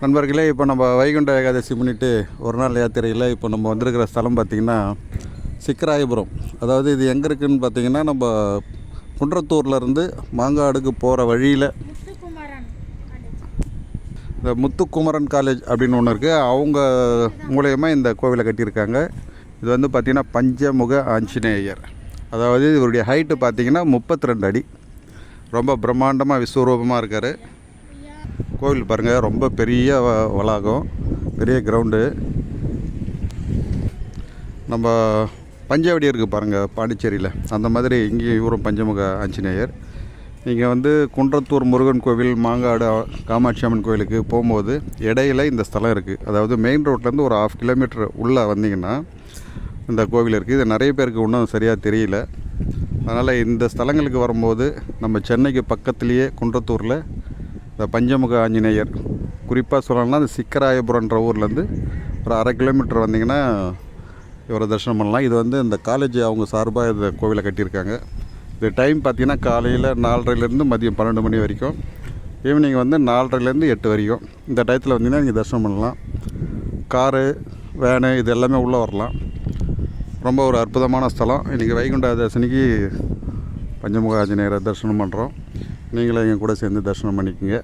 நண்பர்களே இப்போ நம்ம வைகுண்ட ஏகாதசி முன்னிட்டு ஒரு நாள் யாத்திரையில் இப்போ நம்ம வந்திருக்கிற ஸ்தலம் பார்த்திங்கன்னா சிக்கராயபுரம். அதாவது இது எங்கே இருக்குதுன்னு பார்த்தீங்கன்னா நம்ம குன்றத்தூர்லேருந்து மாங்காடுக்கு போகிற வழியில் இந்த முத்துக்குமரன் காலேஜ் அப்படின்னு ஒன்று இருக்குது அவங்க மூலயமா இந்த கோவிலை கட்டியிருக்காங்க. இது வந்து பார்த்திங்கன்னா பஞ்சமுக ஆஞ்சநேயர். அதாவது இவருடைய ஹைட்டு பார்த்தீங்கன்னா முப்பத்தி ரெண்டு அடி. ரொம்ப பிரம்மாண்டமாக விஸ்வரூபமாக இருக்கார். கோவில் பாருங்கள் ரொம்ப பெரிய வ- வளாகம் பெரிய கிரவுண்டு. நம்ம பஞ்சாவடி இருக்குது பாருங்கள் பாண்டிச்சேரியில். அந்த மாதிரி இங்கேயும் இவரும் பஞ்சமுக ஆஞ்சநேயர். நீங்கள் வந்து குன்றத்தூர் முருகன் கோவில் மாங்காடு காமாட்சி அம்மன் கோவிலுக்கு போகும்போது இடையில இந்த ஸ்தலம் இருக்குது அதாவது மெயின் ரோட்லேருந்து ஒரு ஆஃப் கிலோமீட்டர் உள்ளே வந்தீங்கன்னா இந்த கோவில் இருக்குது இது நிறைய பேருக்கு இன்னும் சரியாக தெரியல. அதனால் இந்த ஸ்தலங்களுக்கு வரும்போது நம்ம சென்னைக்கு பக்கத்துலேயே குன்றத்தூரில் இந்த பஞ்சமுக ஆஞ்சநேயர். குறிப்பாக சொல்லணும்னா இந்த சிக்கராயபுரன்ற ஊர்லேருந்து ஒரு அரை கிலோமீட்டர் வந்தீங்கன்னா இவரை தரிசனம் பண்ணலாம். இது வந்து இந்த காலேஜ் அவங்க சார்பாக இந்த கோவிலை கட்டியிருக்காங்க. இது டைம் பார்த்திங்கன்னா காலையில் நாலரைலேருந்து மதியம் பன்னெண்டு மணி வரைக்கும். ஈவினிங் வந்து நாலரைலேருந்து எட்டு வரைக்கும். இந்த டயத்தில் வந்தீங்கன்னா நீங்கள் தரிசனம் பண்ணலாம். காரு வேனு இது எல்லாமே உள்ளே வரலாம். ரொம்ப ஒரு அற்புதமான ஸ்தலம். இன்றைக்கி வைகுண்ட தரிசனிக்கு பஞ்சமுக ஆஞ்சநேயரை தரிசனம் பண்ணுறோம் நீங்களும் எங்கள் கூட சேர்ந்து தரிசனம் பண்ணிக்கோங்க.